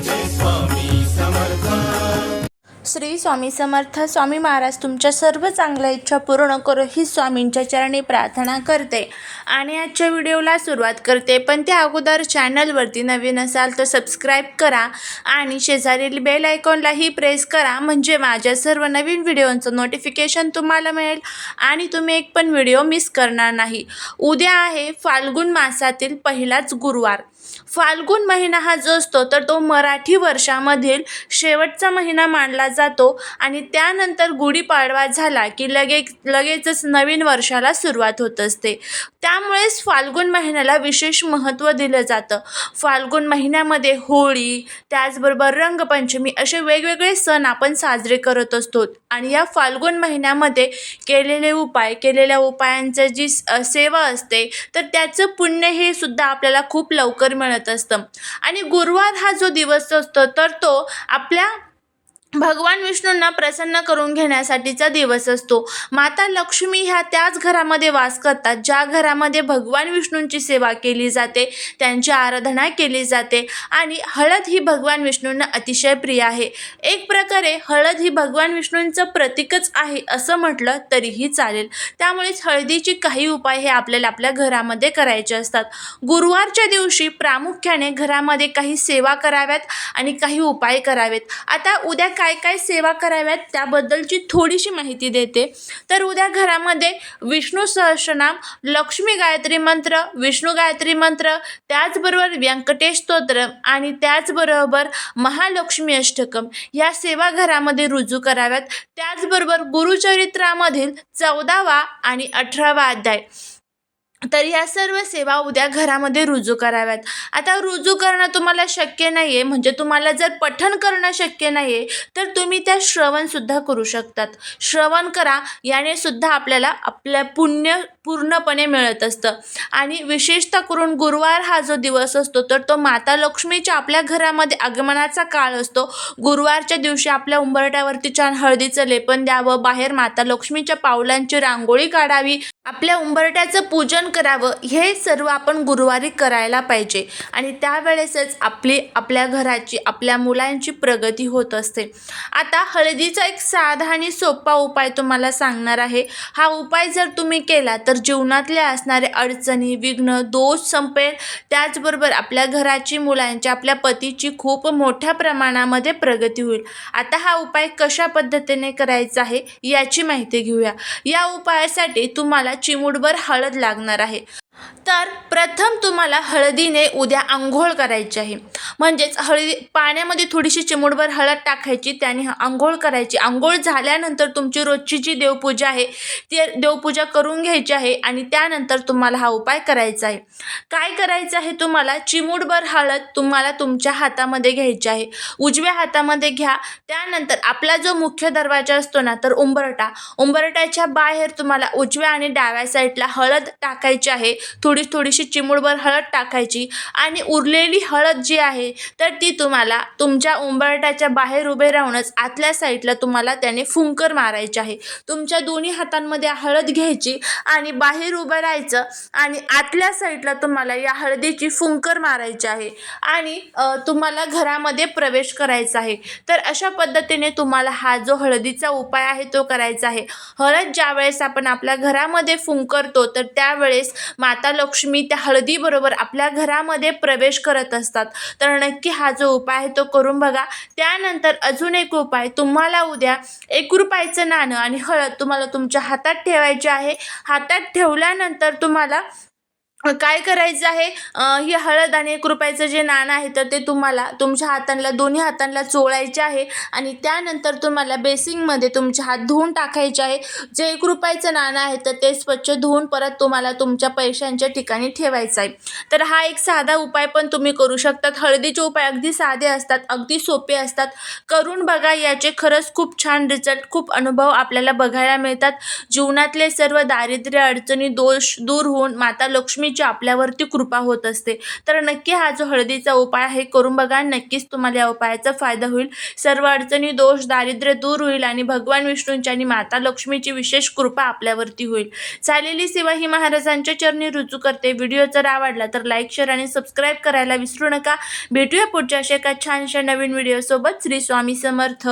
this one. Shri Swami Samarth Swami Maharaj तुमच्या सर्व चांगल्या इच्छा पूर्ण करो ही स्वामींच्या चरणी प्रार्थना करते. आणि आजच्या व्हिडिओला सुरुवात करते. पण त्या अगोदर चॅनलवरती नवीन असाल तर सबस्क्राईब करा आणि शेजारील बेल आयकॉनलाही प्रेस करा. म्हणजे माझ्या सर्व नवीन व्हिडिओंचं नोटिफिकेशन तुम्हाला मिळेल आणि तुम्ही एक पण व्हिडिओ मिस करणार नाही. उद्या आहे फाल्गुन मासातील पहिलाच गुरुवार. फाल्गुन महिना हा जो असतो तर तो मराठी वर्षामधील शेवटचा महिना मानला जातो आणि त्यानंतर गुढीपाडवा झाला की लगेच लगेचच नवीन वर्षाला सुरुवात होत असते. त्यामुळेच फाल्गुन महिन्याला विशेष महत्त्व दिलं जातं. फाल्गुन महिन्यामध्ये होळी त्याचबरोबर रंगपंचमी असे वेगवेगळे सण आपण साजरे करत असतो आणि या फाल्गुन महिन्यामध्ये केलेले उपाय केलेल्या उपायांचं जी स- सेवा असते तर त्याचं पुण्य हे सुद्धा आपल्याला खूप लवकर मिळत असतं. आणि गुरुवार हा जो दिवस असतो तर तो आपल्या भगवान विष्णूंना प्रसन्न करून घेण्यासाठीचा दिवस असतो. माता लक्ष्मी ह्या त्याच घरामध्ये वास करतात ज्या घरामध्ये भगवान विष्णूंची सेवा केली जाते त्यांची आराधना केली जाते. आणि हळद ही भगवान विष्णूंना अतिशय प्रिय आहे. एक प्रकारे हळद ही भगवान विष्णूंचं प्रतीकच आहे असं म्हटलं तरीही चालेल. त्यामुळेच हळदीची काही उपाय हे आपल्याला आपल्या घरामध्ये करायचे असतात. गुरुवारच्या दिवशी प्रामुख्याने घरामध्ये काही सेवा कराव्यात आणि काही उपाय करावेत. आता उद्या काय काय सेवा कराव्यात त्याबद्दलची थोडीशी माहिती देते. तर उद्या घरामध्ये विष्णू सहस्रनाम लक्ष्मी गायत्री मंत्र विष्णू गायत्री मंत्र त्याचबरोबर व्यंकटेश स्तोत्र आणि त्याचबरोबर महालक्ष्मी अष्टकम या सेवा घरामध्ये रुजू कराव्यात. त्याचबरोबर गुरुचरित्रामधील चौदावा आणि अठरावा अध्याय. तर ह्या सर्व सेवा उद्या घरामध्ये रुजू कराव्यात. आता रुजू करणं तुम्हाला शक्य नाही आहे म्हणजे तुम्हाला जर पठण करणं शक्य नाही आहे तर तुम्ही त्या श्रवणसुद्धा करू शकतात. श्रवण करा याने सुद्धा आपल्याला आपल्या पुण्य पूर्णपणे मिळत असतं. आणि विशेषतः करून गुरुवार हा जो दिवस असतो तर तो माता लक्ष्मीच्या आपल्या घरामध्ये आगमनाचा काळ असतो. गुरुवारच्या दिवशी आपल्या उंबरट्यावरती छान हळदीचं लेपन द्यावं बाहेर माता लक्ष्मीच्या पावलांची रांगोळी काढावी आपल्या उंबरट्याचं पूजन करावं हे सर्व आपण गुरुवारी करायला पाहिजे. आणि त्यावेळेसच आपली आपल्या घराची आपल्या मुलांची प्रगती होत असते. आता हळदीचा एक साधा आणि सोपा उपाय तुम्हाला सांगणार आहे. हा उपाय जर तुम्ही केला तर जीवनातले असणारे अडचणी विघ्न दोष संपेल. त्याचबरोबर आपल्या घराची मुलांची आपल्या पतीची खूप मोठ्या प्रमाणामध्ये प्रगती होईल. आता हा उपाय कशा पद्धतीने करायचा आहे याची माहिती घेऊया. या उपायासाठी तुम्हाला चिमूटभर हळद लागणार आहे. तर प्रथम तुम्हाला हळदीने उद्या आंघोळ करायची आहे. म्हणजेच हळदी पाण्यामध्ये थोडीशी चिमूटभर हळद टाकायची त्याने आंघोळ करायची. आंघोळ झाल्यानंतर तुमची रोजची जी देवपूजा आहे ती देवपूजा करून घ्यायची आहे आणि त्यानंतर तुम्हाला हा उपाय करायचा आहे. काय करायचं आहे तुम्हाला? चिमूटभर हळद तुम्हाला तुमच्या हातामध्ये घ्यायची आहे. उजव्या हातामध्ये घ्या. त्यानंतर आपला जो मुख्य दरवाजा असतो ना तर उंबरटा उंबरट्याच्या बाहेर तुम्हाला उजव्या आणि डाव्या साईडला हळद टाकायची आहे. थोडी थोडीशी चिमूटभर हळद टाकायची आणि उरलेली हळद जी आहे तर ती तुम्हाला तुमच्या उंबरट्याच्या बाहेर उभे राहूनच आतल्या साईडला तुम्हाला त्याने फुंकर मारायचे आहे. तुमच्या दोन्ही हातांमध्ये हळद घ्यायची आणि बाहेर उभं राहायचं आणि आतल्या साईडला तुम्हाला या हळदीची फुंकर मारायची आहे आणि तुम्हाला घरामध्ये प्रवेश करायचा आहे. तर अशा पद्धतीने तुम्हाला हा जो हळदीचा उपाय आहे तो करायचा आहे. हळद ज्यावेळेस आपण आपल्या घरामध्ये फुंकरतो तर त्यावेळेस माता माता लक्ष्मी त्या हळदीबरोबर आपल्या घरामध्ये प्रवेश करत असतात. तर नक्की हा जो उपाय आहे तो करून बघा. त्यानंतर अजून एक उपाय तुम्हाला उद्या एक रुपयाचं नाणं आणि हळद तुम्हाला तुमच्या हातात ठेवायचे आहे. हातात ठेवल्यानंतर तुम्हाला काय करायचं आहे? ही हळद आणि एक रुपयाचं जे नाणं आहे तर ते तुम्हाला तुमच्या हातांना दोन्ही हातांना चोळायचे आहे आणि त्यानंतर तुम्हाला बेसिंगमध्ये तुमचे हात धुवून टाकायचे आहे. जे एक रुपयाचं नाणं आहे तर ते स्वच्छ धुवून परत तुम्हाला तुमच्या पैशांच्या ठिकाणी ठेवायचं आहे. तर हा एक साधा उपाय पण तुम्ही करू शकतात. हळदीचे उपाय अगदी साधे असतात अगदी सोपे असतात. करून बघा याचे खरंच खूप छान रिझल्ट खूप अनुभव आपल्याला बघायला मिळतात. जीवनातले सर्व दारिद्र्य अडचणी दोष दूर होऊन माता लक्ष्मी महालक्ष्मीची आपल्यावरती कृपा होत असते. तर नक्की हा जो हळदीचा उपाय आहे करून बघा. नक्कीच तुम्हाला या उपायाचा फायदा होईल. सर्व अडचणी दोष दारिद्र्य दूर होईल आणि भगवान विष्णूंची आणि माता लक्ष्मीची विशेष कृपा आपल्यावरती होईल. चालेली सेवा ही महाराजांच्या चरणी रुजू करते. व्हिडिओ जर आवडला तर लाईक शेअर आणि सबस्क्राईब करायला विसरू नका. भेटूया पुढच्या अशा एका छानशा नवीन व्हिडिओ सोबत श्री स्वामी समर्थ.